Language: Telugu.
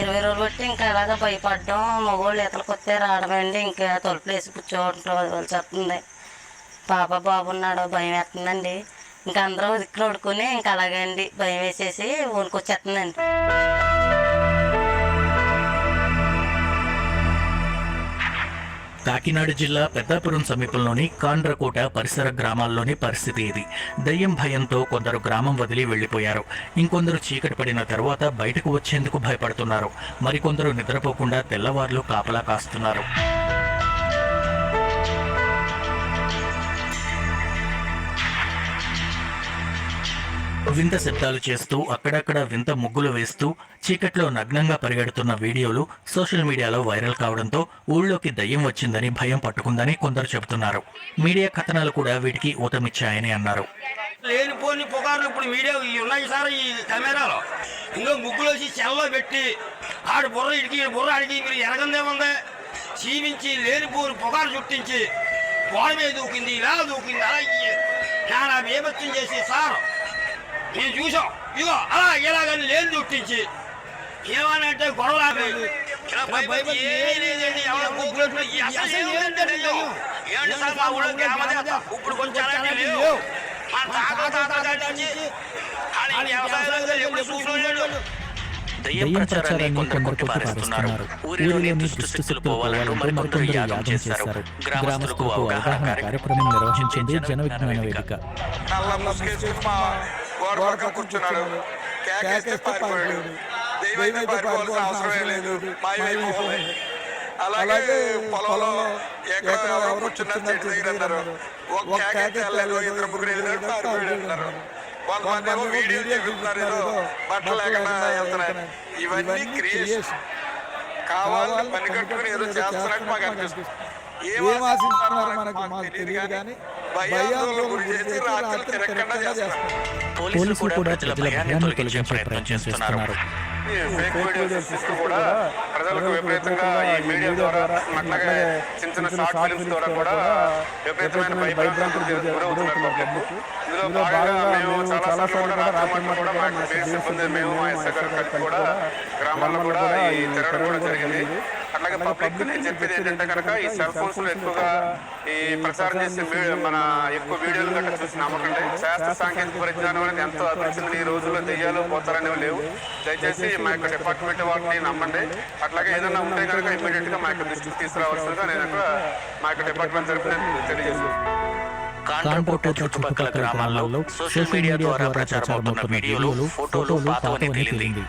ఇరవై రోజులు బట్టి ఇంకా అలాగే భయపడడం. మగవాళ్ళు ఈతలకు వస్తే రావడమండి. ఇంకా తలుపులు వేసి కూర్చోవడం చెప్తుంది. పాప బాబున్నాడు భయం వేస్తుందండి. ఇంకా అందరూ దిక్కులు పడుకుని ఇంకా అలాగే అండి భయం వేసేసి వణుకొచ్చేస్తుందండి కాకినాడ జిల్లా పెద్దాపురం సమీపంలోని కాండ్రకోట పరిసర గ్రామాల్లోని పరిస్థితి ఇది. దయ్యం భయంతో కొందరు గ్రామం వదిలి వెళ్ళిపోయారు ఇంకొందరు చీకటి పడిన తర్వాత బయటకు వచ్చేందుకు భయపడుతున్నారు. మరికొందరు నిద్రపోకుండా తెల్లవార్లు కాపలా కాస్తున్నారు. వింత శబ్దాలు చేస్తూ అక్కడక్కడ వింత ముగ్గులు వేస్తూ చీకట్లో నగ్నంగా పరిగెడుతున్న వీడియోలు సోషల్ మీడియాలో వైరల్ కావడంతో ఊళ్ళోకి దయ్యం వచ్చిందని భయం పట్టుకుందని కొందరు చెబుతున్నారు. మీడియా కథనాలు కూడా వీటికి ఊతమిచ్చాయని అన్నారు. లేనిపోని పుకార్లు ఇప్పుడు మీడియా ఇవి ఉన్నాయి సార్ ఈ కెమెరాలో. ఇంకో ముగ్గులు వచ్చి చెల్లో పెట్టి ఆడు బుర్ర ఇడికి బుర్ర అడిగి మీరు ఎరగందేముంది చీవించి లేనిపోని పొగారు చుట్టించి గోడ మీద దూకింది ఇలా దూకింది అలా ఇయ్యి. నానా బీభత్సం చేసి సార్ మేము చూసాం ఇగో అలా ఇలాగని లేని చుట్టించి ఏమనంటే గొడవ? ఇప్పుడు కొంచెం. దయ్యం ప్రచారాన్ని కొందరు కొట్టిపారేస్తున్నారు ఊరిలోని దుష్టశక్తులు మరికొందరు యాగం చేశారు. గ్రామస్తులకు అవగాహన కార్యక్రమం నిర్వహించింది జన విజ్ఞాన వేదిక. గోడ పక్కన కూర్చున్నాడు. కేకేస్తే పారిపోయాడు. దైవం అయితే పారిపోవాల్సిన అవసరమే లేదు. మాయమైపోయింది అలాగే పొలంలో ఎక్కడ ఎవరు కూర్చున్నారు చెట్టు దగ్గర అన్నారు. ఒక కేకేస్తే వెళ్ళలేదు ఇద్దరు ముగ్గురు వెళ్ళారు పారిపోయాడు అంటారు కొంతమంది ఏమో వీడియో చూపిస్తున్నారు ఏదో బట్టలు లేకుండా వెళ్తున్నారు. ఇవన్నీ క్రియేషన్ కావాలని పని కట్టుకుని ఏదో చేస్తున్నట్టు మాకు అనిపిస్తుంది. ఏం ఆశిస్తున్నారు మనకు తెలియదు కానీ పోలీసులు కూడా ప్రజల భయాన్ని తొలగించే ప్రయత్నం చేస్తున్నారు. కూడా ప్రజలకు విపరీతంగా ఈ మీడియా ద్వారా అట్లాగే చిన్న చిన్న షార్ట్ ఫిల్మ్స్ ద్వారా కూడా విపరీతమైన భయభ్రాంతులకు గురవుతున్నారు పబ్లిక్ ఇందులో భాగంగా మేము చాలా సార్లు కూడా రాత్రి కూడా మాకు మేము ఎస్ఐ గారు కలిపి కూడా గ్రామాల్లో కూడా ఈ తిరగడం కూడా జరిగింది. అట్లాగే పబ్లిక్ నేను చెప్పేది ఏంటంటే కనుక ఈ సెల్ ఫోన్స్లో ఎక్కువగా ఈ ప్రచారం చేసే మన ఎక్కువ వీడియోలు గట్రా చూసి నమ్మకండి శాస్త్ర సాంకేతిక పరిజ్ఞానం అనేది ఎంతో అభివృద్ధి ఈ రోజుల్లో దెయ్యాలు పోతారనేవి లేవు. దయచేసి మా యొక్క డిపార్ట్మెంట్ వాటిని నమ్మండి. అట్లాగే ఏదైనా ఉంటే కనుక ఇమీడియట్గా మా యొక్క దృష్టికి తీసుకురావాల్సిందిగా నేను అక్కడ మా యొక్క డిపార్ట్మెంట్ తరఫున తెలియజేస్తాను కాండ్రకోట చుట్టుపక్కల గ్రామాల్లో సోషల్ మీడియా ద్వారా ప్రచారమవుతున్న వీడియోలు ఫోటోలు పాతవని తేలింది.